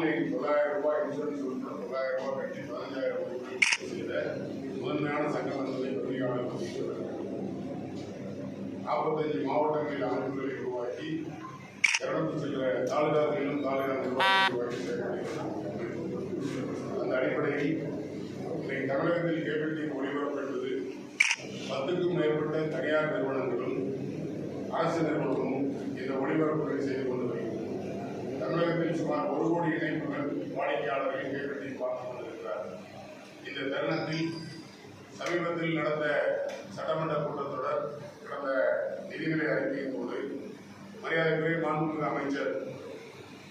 Online தொள்ளாயிரம் ரூபாய் insurance உட்பட தொள்ளாயிரம் ரூபாய் கட்டி பதினஞ்சாயிரம் ரூபாய் செய்த முதன்மையான சங்கம் என்பதை நாற்பத்தஞ்சு மாவட்டங்களில் அமைப்புகளை உருவாக்கி இரநூத்தி சில தாலுகாக்களிலும் தாலுகா அந்த அடிப்படையில் தமிழகத்தில் கேபிள் டிவி ஒளிபரப்பெற்றது பத்துக்கும் மேற்பட்ட தனியார் நிறுவனங்களும் அரசு நிறுவனமும் இந்த ஒளிபரப்புகளை செய்து கொண்டு தமிழகத்தில் சுமார் ஒரு கோடி இணைப்புகள் வாடிக்கையாளர்கள் கேபிள் பார்த்துக் கொண்டிருக்கிறார். இந்த தருணத்தில் சமீபத்தில் நடந்த சட்டமன்ற கூட்டத்தொடர் கடந்த நிதிநிலை அறிக்கையின் போது மரியாதைக்குரிய மாண்புமிகு அமைச்சர்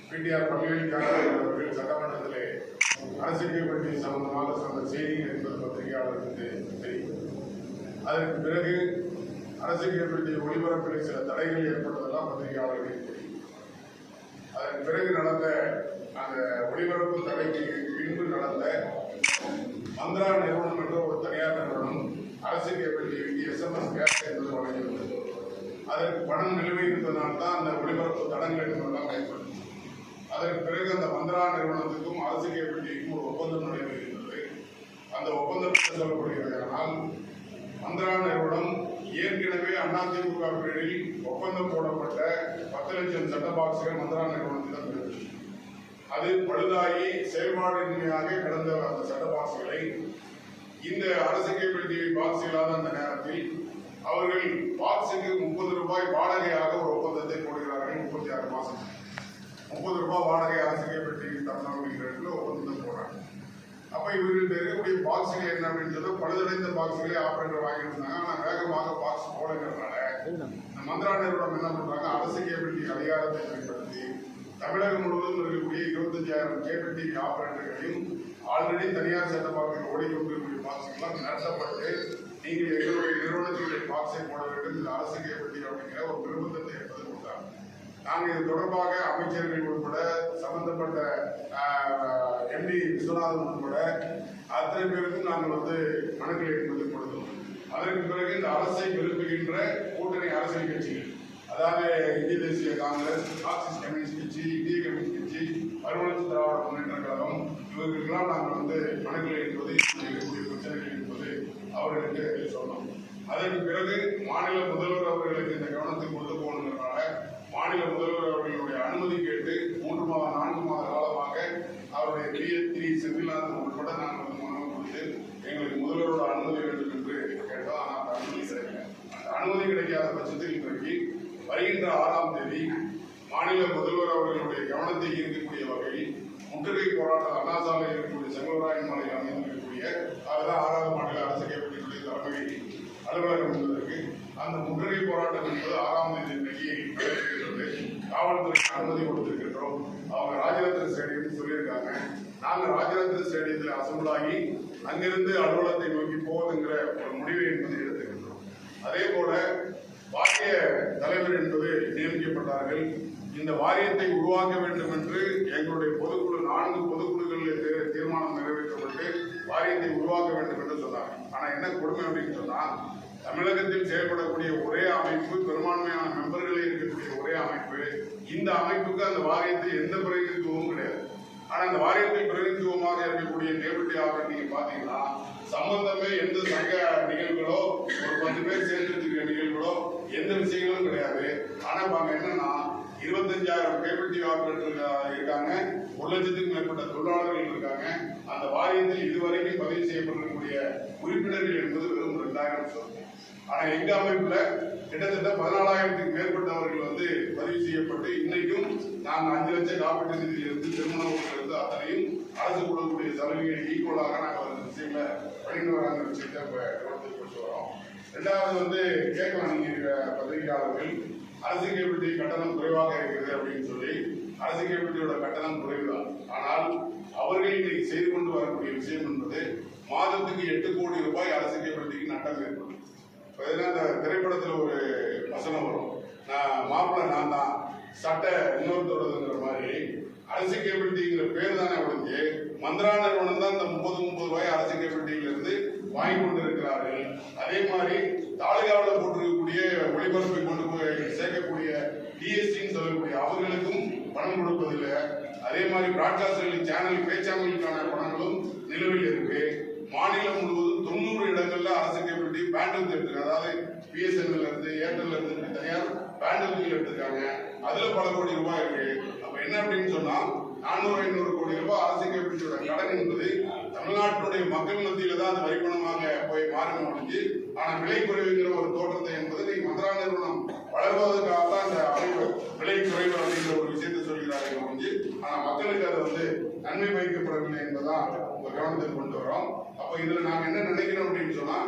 பிடிஆர் பழனிவேல் அவர்கள் சட்டமன்றத்திலே அரசியல் பற்றி சம்பந்தமாக சொன்ன செய்திகள் என்பது பத்திரிகையாளர்களுக்கு தெரியும். அதற்கு பிறகு அரசியல் பற்றிய ஒளிபரப்பில் சில தடைகள் ஏற்பட்டதெல்லாம் பத்திரிகையாளர்களுக்கு அதன் அதற்கு பிறகு நடந்த அந்த ஒளிபரப்பு தடைக்கு பின்பு நடந்த மந்திரா நிறுவனம் என்ற ஒரு தனியார் நிறுவனம் அரசுக்கு எப்படி எஸ்எம்எஸ் கேஸ் என்பது வழங்கியுள்ளது. அதற்கு பணம் நிலுவை இருப்பதனால் தான் அந்த ஒளிபரப்பு தடங்கள் என்பதெல்லாம் பயன்படுத்தும் அதற்கு பிறகு அந்த மந்திரா நிறுவனத்துக்கும் அரசு கேபிள் ஒரு ஒப்பந்தம் நடைபெறுகின்றது. அந்த ஒப்பந்தம் சொல்லப்படுகிறதானால் மந்திரா நிறுவனம் ஏற்கனவே அதிமுக பேரில் ஒப்பந்தம் போடப்பட்ட பத்து லட்சம் சட்ட பாக்ஸ்கள் மந்திரா நிறுவனத்திடம் இருந்தது அது பழுதாகி செயல்பாடின்மையாக கடந்த அந்த சட்ட பாக்ஸ்களை இந்த அரசு கேபிள் டிவி பாக்ஸ் இல்லாத அந்த நேரத்தில் அவர்கள் பாக்ஸுக்கு முப்பது ரூபாய் வாடகையாக ஒரு ஒப்பந்தத்தை போடுகிறார்கள் முப்பத்தி ஆறு மாசம். முப்பது ரூபாய் வாடகை அரசு கேபிள் டிவி ஒப்பந்தம் அப்ப இவர்கள் இருக்கக்கூடிய பாக்ஸ்கள் என்ன அப்படின்னு சொன்னா பழுதடைந்த பாக்ஸ்களே ஆபரேட்டர் வாங்கியிருந்தாங்க ஆனா வேகமாக பாக்ஸ் போடுங்கிறதுனால இந்த மந்திரா நிறுவனம் என்ன பண்றாங்க அரசு கேபிள் டிவி அதிகாரத்தை பயன்படுத்தி தமிழகம் முழுவதும் இருக்கக்கூடிய இருபத்தஞ்சாயிரம் கேபிள் டிவி ஆபரேட்டர்களையும் ஆல்ரெடி தனியார் சட்ட பாக்ஸில் ஓடிக்கொண்டிருக்கக்கூடிய பாக்ஸ்கள்லாம் நடத்தப்பட்டு நீங்கள் எங்களுடைய நிறுவனத்தினுடைய பாக்ஸை போட வேண்டும். இந்த அரசு கேபிள் டிவி அப்படிங்கிற ஒரு நிர்பந்தத்தை ஏற்பது நாங்கள் இது தொடர்பாக அமைச்சர்கள் உட்பட சம்பந்தப்பட்ட எம்டி விஸ்வநாதன் உட்பட அத்தனை பேருக்கும் நாங்கள் வந்து மனுக்களை என்பது கொடுத்தோம் அதற்கு பிறகு இந்த அரசை விரும்புகின்ற கூட்டணி அரசியல் கட்சிகள் அதாவது இந்திய தேசிய காங்கிரஸ் மார்க்சிஸ்ட் கம்யூனிஸ்ட் கட்சி இந்திய கம்யூனிஸ்ட் கட்சி மறுமலர்ச்சி திராவிட முன்னேற்ற கழகம் இவர்களுக்கெல்லாம் நாங்கள் வந்து மனுக்களை என்பது இருக்கக்கூடிய பிரச்சனைகள் என்பது அவர்களுக்கு சொன்னோம். அதற்கு பிறகு மாநில முதல்வர் அவர்களுக்கு இந்த கவனத்தை கொண்டு போகணும் மாநில முதல்வர் அவர்களுடைய அனுமதி கேட்டு மூன்று மாத நான்கு மாத காலமாக அவருடைய பெரிய திரி செந்தில்நாதன் உட்பட நாங்கள் வந்து மனு கொடுத்து எங்களுக்கு முதல்வரோட அனுமதி வேண்டும் என்று கேட்டோம். ஆனால் அந்த அனுமதி கிடைக்கல. அந்த அனுமதி கிடைக்காத பட்சத்தில் இன்றைக்கு வருகின்ற ஆறாம் தேதி மாநில முதல்வர் அவர்களுடைய கவனத்தை ஈர்க்கக்கூடிய வகையில் முற்றுகை போராட்டம் அண்ணா இருக்கக்கூடிய செங்கோராயன் மலையில் அமைந்திருக்கக்கூடிய அதுதான் ஆறாவது மாநில அரசு கேட்கக்கூடிய தலைமை அலுவலகம் என்பதற்கு அந்த முற்றுகை போராட்டம் என்பது ஆறாம் தேதி இன்னைக்கு நடைபெறுகிறது காவல்துறைக்கு அனுமதி கொடுத்திருக்கின்றோம். அவங்க ராஜரத்ன ஸ்டேடியம் சொல்லியிருக்காங்க. நாங்கள் ராஜரத்ன ஸ்டேடியத்தில் அசம்பிள் ஆகி அங்கிருந்து அலுவலகத்தை நோக்கி போவதுங்கிற ஒரு முடிவை என்பது எடுத்திருக்கின்றோம். அதே போல வாரிய தலைவர் என்பது நியமிக்கப்பட்டார்கள். இந்த வாரியத்தை உருவாக்க வேண்டும் என்று எங்களுடைய பொதுக்குழு நான்கு பொதுக்குழுகளில் தீர்மானம் நிறைவேற்றப்பட்டு வாரியத்தை உருவாக்க வேண்டும் என்று சொன்னாங்க ஆனா என்ன கொடுமை அப்படின்னு சொன்னா தமிழகத்தில் செயல்படக்கூடிய ஒரே அமைப்பு பெரும்பான்மையான மெம்பர்களே இருக்கக்கூடிய ஒரே அமைப்பு. இந்த அமைப்புக்கு அந்த வாரியத்தை எந்த பிரதிநிதித்துவமும் கிடையாது. ஆனா அந்த வாரியத்தில் பிரதிநிதித்துவமாக இருக்கக்கூடிய டேபிள் ஆபரேட் நீங்க பாத்தீங்கன்னா சம்பந்தமே எந்த சங்க நிகழ்வுகளோ ஒரு பத்து பேர் சேர்ந்து வச்சிருக்க நிகழ்வுகளோ எந்த விஷயங்களும் கிடையாது. ஆனா இப்ப என்னன்னா இருபத்தஞ்சாயிரம் கேபிள் டிவி இருக்காங்க. ஒரு லட்சத்துக்கும் மேற்பட்ட தொழிலாளர்கள் இருக்காங்க. அந்த வாரியத்தில் இதுவரைக்கும் பதிவு செய்யப்பட்டிருக்கக்கூடிய உறுப்பினர்கள் என்பது வெறும் ரெண்டாயிரம் சொல்லுங்க ஆனா எங்க அமைப்புல கிட்டத்தட்ட பதினாலாயிரத்துக்கு மேற்பட்டவர்கள் வந்து பதிவு செய்யப்பட்டு இன்னைக்கும் நாங்கள் அஞ்சு லட்சம் காப்பீட்டு நிதியிலிருந்து திருமண இருந்து அத்தனையும் அரசு கொடுக்கக்கூடிய சலுகையை ஈக்குவலாக நாங்கள் அந்த விஷயங்கள பண்ணிட்டு வராங்க விஷயத்தை இப்ப கொண்டு வரோம். ரெண்டாவது வந்து கேட்கலாம் நீங்க இருக்க பத்திரிகையாளர்கள் அரசு கேபிள் கட்டணம் குறைவாக இருக்கிறது அப்படின்னு சொல்லி அரசு கேபிளியோட கட்டணம் குறைவுதான். ஆனால் அவர்கள் இன்னைக்கு செய்து கொண்டு வரக்கூடிய விஷயம் என்பது மாதத்துக்கு எட்டு கோடி ரூபாய் அரசு கேபிள் நட்டம் ஏற்படும். இப்ப அந்த திரைப்படத்துல ஒரு வசனம் வரும். நான் மாப்பிள்ளை நான் தான். சட்டை இன்னொருத்தோடதுங்கிற மாதிரி அரசு கேபிள் டிங்கிற பேர் தானே ஒழிஞ்சு மந்திரா நிறுவனம் தான் இந்த முப்பது முப்பது ரூபாய் அரசு கேபிள் டிவில இருந்து வாங்கி கொண்டு இருக்கிறார்கள் அதே மாதிரி தாலுகாவில் போட்டிருக்கக்கூடிய ஒளிபரப்பை கொண்டு போய் சேர்க்கக்கூடிய டிஎஸ்டின்னு சொல்லக்கூடிய அவர்களுக்கும் பணம் கொடுப்பதில்லை. அதே மாதிரி பிராட்காஸ்டர்களின் சேனல் பேச்சாங்களுக்கான பணங்களும் நிலுவையில் இருக்கு. மாநிலம் முழுவதும் தொண்ணூறு இடங்கள்ல அரசு கேபிள் பேண்டல் எடுத்திருக்காங்க. அதாவது பிஎஸ்என்எல் இருந்து ஏர்டெல் இருந்து தனியார் பேண்டல்கள் எடுத்திருக்காங்க. அதுல பல கோடி ரூபாய் இருக்கு. அப்ப என்ன அப்படின்னு சொன்னா நானூறு ஐநூறு கோடி ரூபாய் அரசு கேபிட்டோட கடன் என்பது தமிழ்நாட்டினுடைய மக்கள் மத்தியில தான் அது வரிப்பணமாக போய் மாறி முடிஞ்சு ஆனா விலை குறைவுங்கிற ஒரு தோற்றத்தை என்பது இன்னைக்கு மதுரா நிறுவனம் வளர்வதற்காக தான் அந்த அமைப்பு விலை குறைவு அப்படிங்கிற ஒரு விஷயத்தை சொல்கிறார்கள் முடிஞ்சு ஆனா மக்களுக்கு அது வந்து நன்மை வைக்கப்படவில்லை என்பதான் உங்க கவனத்தில் கொண்டு வரோம். அப்ப இதுல நாங்க என்ன நினைக்கிறோம் அப்படின்னு சொன்னா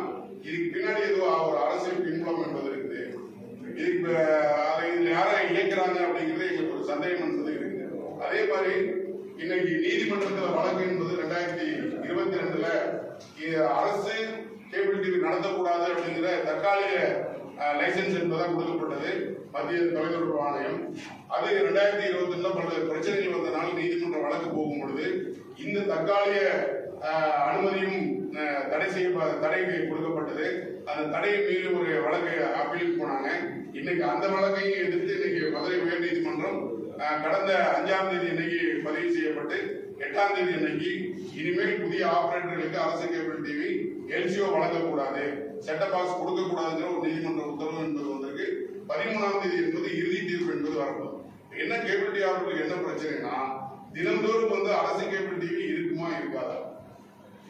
இதுக்கு பின்னாடி ஏதோ ஒரு அரசியல் பின்புலம் என்பது இருக்குது. இதுக்கு அதை யாரை இயக்கிறாங்க அப்படிங்கிறது எங்களுக்கு ஒரு சந்தேகம் என்பது இருக்குது. அதே மாதிரி இன்னைக்கு நீதிமன்றத்தில் வழக்கு என்பது ரெண்டாயிரத்தி இருபத்தி ரெண்டுல அரசு கேபிள் டிவி நடத்தக்கூடாது அப்படிங்கிற தற்காலிக லைசன்ஸ் என்பதாக கொடுக்கப்பட்டது. மத்திய தொலைத்தொடர்பு ஆணையம். அது ரெண்டாயிரத்தி இருபத்தி ரெண்டுல பல்வேறு பிரச்சனைகள் வந்தனால நீதிமன்ற வழக்கு போகும் பொழுது இந்த தற்காலிக அனுமதியும் தடை செய்ய தடை கொடுக்கப்பட்டது. அந்த தடையை மீறி ஒரு வழக்கை அப்பீலுக்கு போனாங்க. இன்னைக்கு அந்த வழக்கையும் எடுத்து இன்னைக்கு மதுரை உயர் நீதிமன்றம் கடந்த அஞ்சாம் தேதி இன்னைக்கு பதிவு செய்யப்பட்டு எட்டாம் தேதி இன்னைக்கு இனிமேல் புதிய ஆபரேட்டர்களுக்கு அரசு கேபிள் டிவி எல்சிஓ வழங்கக்கூடாது. செட்ட பாக்ஸ் கொடுக்கக்கூடாதுங்கிற ஒரு நீதிமன்ற உத்தரவு என்பது வந்திருக்கு. பதிமூணாம் தேதி என்பது இறுதி தீர்ப்பு என்பது வரப்போகுது என்ன கேபிள் டிவி ஆபரேட்டருக்கு என்ன பிரச்சனைனா தினந்தோறும் வந்து அரசு கேபிள் டிவி இருக்குமா இருக்காதா?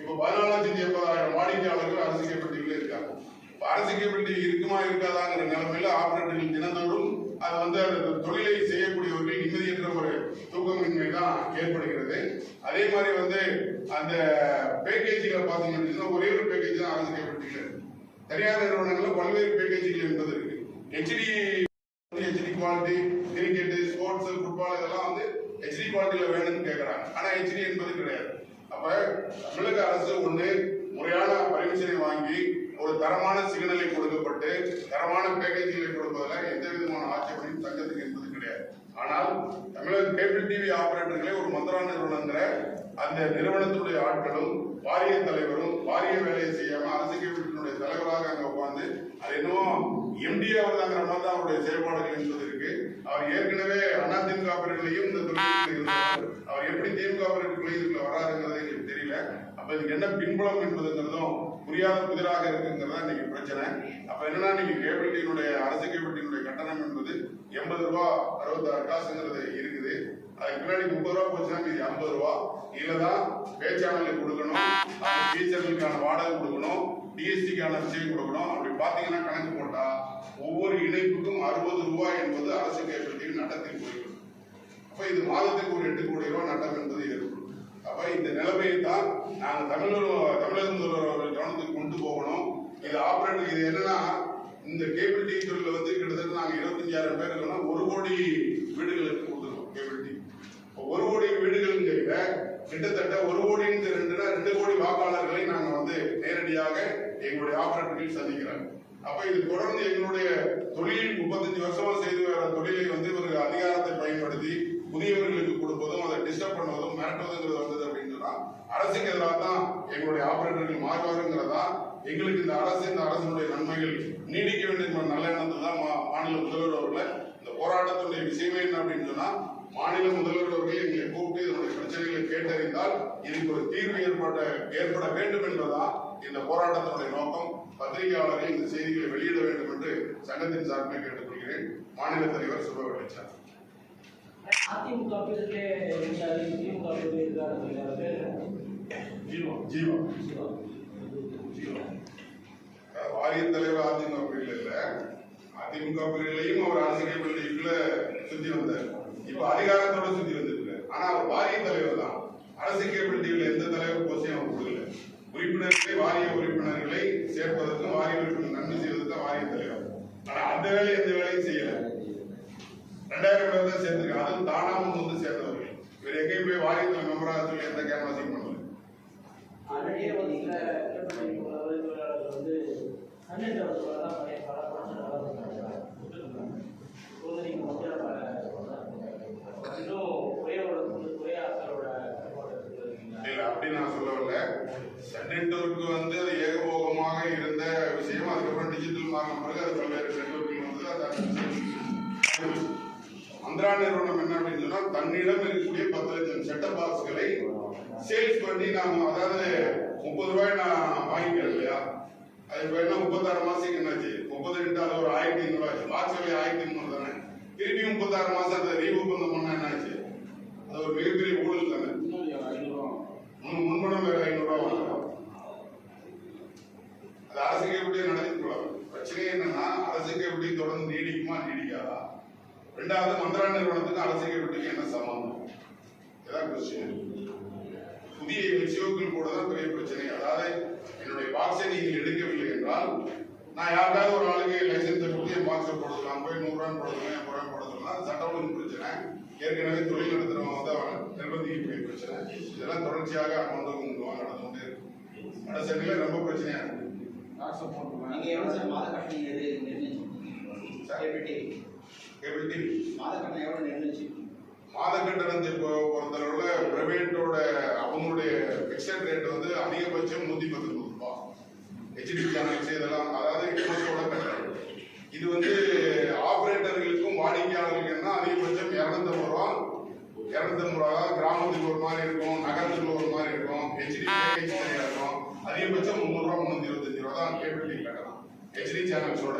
இப்ப பதினாலாம் தேதி எண்பதாயிரம் வாடிக்கையாளர்கள் அரசு கேபிள் இருக்காங்க. இப்ப அரசு கேபிள் இருக்குமா இருக்காதாங்கிற நிலைமையில ஆபரேட்டர்கள் தினந்தோறும் அது வந்து அந்த தொழிலை செய்யக்கூடியவர்கள் நிம்மதியற்ற ஒரு தூக்கமின்மை தான் ஏற்படுகிறது. அதே மாதிரி வந்து அந்த பேக்கேஜ்களை பார்த்தீங்கன்னா ஒரே ஒரு பேக்கேஜ் தான் அரசு கேபிள் தனியார் நிறுவனங்கள்ல பல்வேறு பேக்கேஜ்கள் என்பது இருக்கு. HD HD quality cricket sports football இதெல்லாம் வந்து ஹெச்டி குவாலிட்டியில வேணும்னு கேட்குறாங்க ஆனா ஹெச்டி என்பது கிடையாது. அப்ப தமிழக அரசு ஒண்ணு முறையான பர்மிஷனை வாங்கி ஒரு தரமான சிக்னலை கொடுக்கப்பட்டு தரமான பேக்கேஜ்களை கொடுப்பதில் எந்த விதமான ஆட்சேபனையும் சங்கத்துக்கு என்பது கிடையாது. ஆனால் தமிழக கேபிள் டிவி ஆபரேட்டர்களை ஒரு மந்திரா நிறுவனங்கிற அந்த நிறுவனத்துடைய ஆட்களும் வாரிய தலைவரும் வாரிய வேலையை செய்யாம அரசு கேபிளுடைய தலைவராக அங்க உட்கார்ந்து அது என்னவோ எம்டி அவர் தாங்கிற மாதிரி தான் அவருடைய செயல்பாடுகள் என்பது இருக்கு. அவர் ஏற்கனவே அதிமுக அவர்களையும் இந்த தொழிலுக்கு அவர் எப்படி திமுக அவர்களுக்குள்ள இதுல வராதுங்கிறது எங்களுக்கு தெரியல. அப்ப இதுக்கு என்ன பின்புலம் என்பதுங்கிறதும் புரியாத புதிராக இருக்குங்கிறதா இன்னைக்கு பிரச்சனை. அப்ப என்னன்னா இன்னைக்கு கேபிள் அரசு கேபிள்டியினுடைய கட்டணம் என்பது எண்பது ரூபா அறுபத்தாறு காசுங்கிறது இருக்குது. அதுக்கு பின்னாடி முப்பது ரூபா போச்சுன்னா மீதி ஐம்பது ரூபா. இல்லதான் பேச்சாளர்களுக்கு கொடுக்கணும். டீச்சர்களுக்கான வாடகை கொடுக்கணும். டிஎஸ்டிக்கான விஷயம் கொடுக்கணும். அப்படி பாத்தீங்கன்னா கணக்கு போட்டா ஒவ்வொரு இணைப்புக்கும் அறுபது ரூபாய் என்பது அரசு கேபிள் நட்டத்தில் போய்விடும். அப்ப இது மாதத்துக்கு ஒரு எட்டு கோடி ரூபாய் நட்டம் என்பது ஏற்படும். அப்ப இந்த நிலைமையை தான் நாங்க தமிழர் தமிழக முதல்வர் கவனத்துக்கு கொண்டு போகணும். இது ஆபரேட்டர் இது என்னன்னா இந்த கேபிள் டிவி துறையில வந்து கிட்டத்தட்ட நாங்க இருபத்தஞ்சாயிரம் பேர் இருக்கோம்னா ஒரு கோடி வீடுகளுக்கு கொடுத்துருக்கோம் கேபிள் டிவி ஒரு கோடி வீடுகளுங்கிற கிட்டத்தட்ட ஒரு கோடின்னு ரெண்டுனா ரெண்டு கோடி வாக்காளர்களை நாங்க வந்து நேரடியாக எங்களுடைய ஆபரேட்டர்கள் சந்திக்கிறாங்க அப்ப இது தொடர்ந்து எங்களுடைய தொழில் முப்பத்தஞ்சு வருஷமா செய்து வர தொழிலை வந்து ஒரு அதிகாரத்தை பயன்படுத்தி புதியவர்களுக்கு கொடுப்பதும் அதை டிஸ்டர்ப் பண்ணுவதும் மிரட்டுவதுங்கிறது வந்தது அப்படின்னு சொன்னா அரசுக்கு எதிராக தான் எங்களுடைய ஆபரேட்டர்கள் மாறுவாருங்கிறதா எங்களுக்கு இந்த அரசு இந்த அரசினுடைய நன்மைகள் நீடிக்க வேண்டும் என்ற நல்ல எண்ணத்தில் தான் மா- மாநில முதல்வர் அவர்கள் இந்த போராட்டத்தினுடைய விஷயமே என்ன அப்படின்னு சொன்னா மாநில முதல்வர் அவர்கள் எங்களை கூப்பிட்டு இதனுடைய பிரச்சனைகளை கேட்டறிந்தால் இதுக்கு ஒரு தீர்வு ஏற்பட ஏற்பட வேண்டும் என்பதுதான் இந்த போராட்டத்தினுடைய நோக்கம். பத்திரிகையாளர்கள் இந்த செய்திகளை வெளியிட வேண்டும் என்று சங்கத்தின் சார்பில் கேட்டுக்கொள்கிறேன். மாநில தலைவர் ஜீவா ஜீவா. வாரிய தலைவர் அதிமுக இல்ல. அதிமுக அவர் அரசியல் பிரிவுல சுத்தி வந்தார். இப்ப அதிகாரத்தோட சுத்தி வந்திருக்காரு ஆனா அவர் வாரிய தலைவர் தான். அரசு கேபிள் டிவில எந்த தலைவர் போஸ்டையும் அவர் கொடுக்கல. உறுப்பினர்களை வாரிய உறுப்பினர்களை சேர்ப்பதற்கும் வாரிய உறுப்பினர் நன்மை செய்வதற்கு வாரிய தலைவர். ஆனா அந்த வேலையை எந்த வேலையும் செய்யல. ரெண்டாயிரம் பேர் தான் சேர்ந்திருக்காங்க அதுவும் தானாம வந்து சேர்ந்தவர்கள். இவர் எங்கேயும் போய் வாரியத்தில் மெம்பராக சொல்லி எந்த கேன்வாசிங் பண்ணல. வந்து சில தொழிலாளர்கள் வந்து சண்டை தவிர்த்து தான் பழைய பல பிரச்சனை சோதனைக்கு மத்திய இன்னும் குறையோட குறையாக்களோட இல்ல அப்படி நான் சொல்ல வரல சன் நெட்வொர்க் வந்து அது ஏகபோகமாக இருந்த விஷயம் அதுக்கப்புறம் டிஜிட்டல் மாறின பிறகு அது பல்வேறு நெட்வொர்க்கில் வந்து அது மந்திரா நிறுவனம் என்ன அப்படின்னு சொன்னா தன்னிடம் இருக்கக்கூடிய பத்து லட்சம் செட்டப் பாக்ஸ்களை சேல்ஸ் பண்ணி நாம அதாவது முப்பது ரூபாய் நான் வாங்கிக்கிறேன் இல்லையா? அது அது இப்போ என்ன முப்பத்தாறு மாசத்துக்கு என்னாச்சு? முப்பது ரெண்டு அது ஒரு ஆயிரத்தி ஐநூறு ஆச்சு. விலை ஆயிரத்தி ஐநூறு தானே? திருப்பி முப்பத்தாறு மாசம் அதை ரீஓப்பன் பண்ணா என்னாச்சு? அது ஒரு மிகப்பெரிய ஊழல் தானே? முன் முன்பணம் வேற ஐநூறுரூவா வாங்கலாம் அது அரசுக்கு எப்படி நடத்திக்கலாம் பிரச்சனை என்னன்னா அரசுக்கு எப்படி தொடர்ந்து நீடிக்குமா? நீடிக்காதா? ரெண்டாவது மந்திரா நிறுவனத்துக்கு அரசுக்கு எப்படி என்ன சம்பந்தம்? இதான் கொஸ்டின் புதிய என்ஜிஓக்கள் கூட தான் பெரிய பிரச்சனை. அதாவது என்னுடைய பாக்ஸை நீங்கள் எடுக்கவில்லை என்றால் நான் யாருக்காவது ஒரு ஆளுக்கு லைசன்ஸை கொடுத்து என் பாக்ஸை போடலாம். போய் நூறுரூவான்னு போடலாம் என் ரூபாய் போடலாம் அது சட்ட ஒழுங்கு பிரச்சனை. ஏற்கனவே தொழில் நடத்துறவங்க வந்து அவன் நிர்பந்திக்கக்கூடிய பிரச்சனை. இதெல்லாம் தொடர்ச்சியாக அமௌண்ட் வந்து நடந்து கொண்டே இருக்கு வட சென்னையில ரொம்ப பிரச்சனையா இருக்கு. நீங்க எவ்வளவு சார் மாத கட்டணம் எது நிர்ணயிச்சிருக்கீங்க கேபிள் டிவி கேபிள் டிவி மாத கட்டணம் எவ்வளவு நிர்ணயிச்சிருக்கீங்க பொறுத்தளவுல பிரைவேட்டோட அவங்களுடைய பிக்சட் ரேட் வந்து அதிகபட்சம் நூத்தி பத்தொன்பது ரூபா ஹெச்டி சேனல்ஸ் இதெல்லாம் அதாவது எக்ஸ்போஸோட கட்டணம் இது வந்து ஆபரேட்டர்களுக்கும் வாடிக்கையாளர்களுக்குன்னா அதிகபட்சம் இரநூத்தம்பது ரூபா இரநூத்தம்பது ரூபா கிராமத்துக்கு ஒரு மாதிரி இருக்கும் நகரத்துக்கு ஒரு மாதிரி இருக்கும் ஹெச்டி இருக்கும் அதிகபட்சம் முந்நூறுரூவா முந்நூற்றி இருபத்தஞ்சு ரூபா தான் கேபிள் டிவி கட்டணம் ஹெச்டி சேனல்ஸோட